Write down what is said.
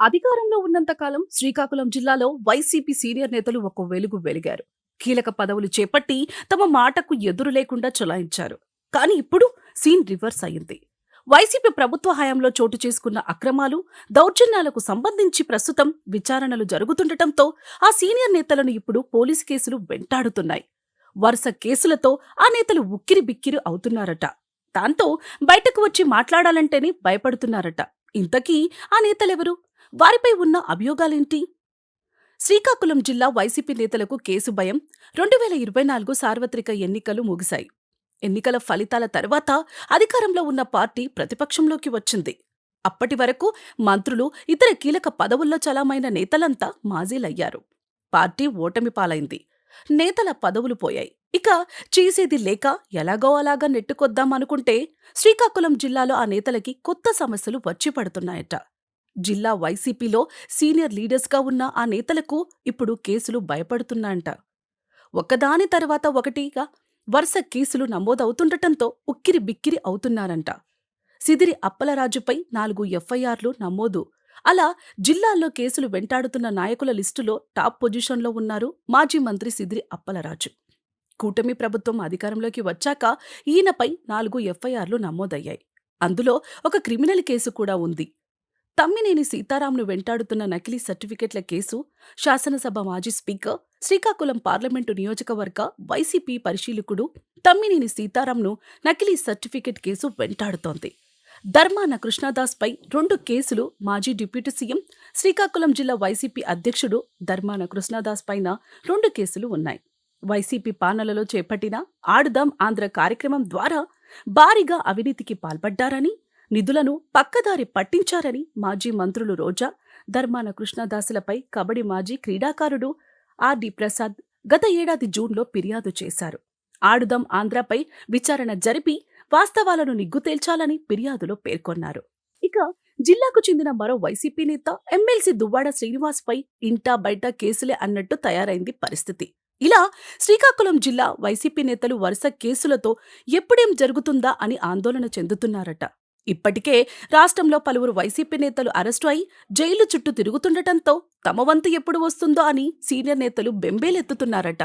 అధికారంలో ఉన్నంతకాలం శ్రీకాకుళం జిల్లాలో వైసీపీ సీనియర్ నేతలు ఒక వెలుగు వెలిగారు. కీలక పదవులు చేపట్టి తమ మాటకు ఎదురు లేకుండా చలాయించారు. కానీ ఇప్పుడు సీన్ రివర్స్ అయింది వైసీపీ ప్రభుత్వ హయాంలో చోటు చేసుకున్న అక్రమాలు దౌర్జన్యాలకు సంబంధించి ప్రస్తుతం విచారణలు జరుగుతుండటంతో ఆ సీనియర్ నేతలను ఇప్పుడు పోలీసు కేసులు వెంటాడుతున్నాయి. వరుస కేసులతో ఆ నేతలు ఉక్కిరి బిక్కిరి అవుతున్నారట. దాంతో బయటకు వచ్చి మాట్లాడాలంటేనే భయపడుతున్నారట. ఇంతకీ ఆ నేతలెవరు? వారిపై ఉన్న అభియోగాలేంటి? శ్రీకాకుళం జిల్లా వైసీపీ నేతలకు కేసు భయం. రెండు వేల ఇరవై నాలుగు సార్వత్రిక ఎన్నికలు ముగిశాయి. ఎన్నికల ఫలితాల తర్వాత అధికారంలో ఉన్న పార్టీ ప్రతిపక్షంలోకి వచ్చింది. అప్పటి వరకు మంత్రులు ఇతర కీలక పదవుల్లో చలామైన నేతలంతా మాజీలయ్యారు. పార్టీ ఓటమి పాలైంది. నేతల పదవులు పోయాయి. ఇక చేసేది లేక ఎలాగో అలాగా నెట్టుకొద్దామనుకుంటే శ్రీకాకుళం జిల్లాలో ఆ నేతలకి కొత్త సమస్యలు వచ్చి పడుతున్నాయట. జిల్లా వైసీపీలో సీనియర్ లీడర్స్గా ఉన్న ఆ నేతలకు ఇప్పుడు కేసులు భయపడుతున్నాయంట. ఒకదాని తర్వాత ఒకటిగా వరుస కేసులు నమోదవుతుండటంతో ఉక్కిరి బిక్కిరి అవుతున్నారంట. సిదిరి అప్పలరాజుపై నాలుగు ఎఫ్ఐఆర్లు నమోదు. అలా జిల్లాల్లో కేసులు వెంటాడుతున్న నాయకుల లిస్టులో టాప్ పొజిషన్లో ఉన్నారు మాజీ మంత్రి సిదిరి అప్పలరాజు. కూటమి ప్రభుత్వం అధికారంలోకి వచ్చాక ఈయనపై నాలుగు ఎఫ్ఐఆర్లు నమోదయ్యాయి. అందులో ఒక క్రిమినల్ కేసు కూడా ఉంది. తమ్మినేని సీతారాంను వెంటాడుతున్న నకిలీ సర్టిఫికెట్ల కేసు శాసనసభ మాజీ స్పీకర్ శ్రీకాకుళం పార్లమెంటు నియోజకవర్గ వైసీపీ పరిశీలకుడు తమ్మినేని సీతారాంను నకిలీ సర్టిఫికెట్ కేసు వెంటాడుతోంది. ధర్మాన కృష్ణదాస్పై రెండు కేసులు మాజీ డిప్యూటీ సీఎం శ్రీకాకుళం జిల్లా వైసీపీ అధ్యక్షుడు ధర్మాన కృష్ణదాస్ పైన రెండు కేసులు ఉన్నాయి. వైసీపీ పాలనలో చేపట్టిన ఆడుదాం ఆంధ్ర కార్యక్రమం ద్వారా భారీగా అవినీతికి పాల్పడ్డారని నిధులను పక్కదారి పట్టించారని మాజీ మంత్రులు రోజా ధర్మాన కృష్ణదాసులపై కబడ్డీ మాజీ క్రీడాకారుడు ఆర్డి ప్రసాద్ గత ఏడాది జూన్లో ఫిర్యాదు చేశారు. ఆడుదాం ఆంధ్రపై విచారణ జరిపి వాస్తవాలను నిగ్గు తేల్చాలని ఫిర్యాదులో పేర్కొన్నారు. ఇక జిల్లాకు చెందిన మరో వైసీపీ నేత ఎమ్మెల్సీ దువ్వాడ శ్రీనివాస్పై ఇంటా బయట కేసులే అన్నట్టు తయారైంది పరిస్థితి. ఇలా శ్రీకాకుళం జిల్లా వైసీపీ నేతలు వరుస కేసులతో ఎప్పుడేం జరుగుతుందా అని ఆందోళన చెందుతున్నారట. ఇప్పటికే రాష్ట్రంలో పలువురు వైసీపీ నేతలు అరెస్టు అయి జైలు చుట్టూ తిరుగుతుండటంతో తమ వంతు ఎప్పుడు వస్తుందో అని సీనియర్ నేతలు బెంబేలెత్తుతున్నారట.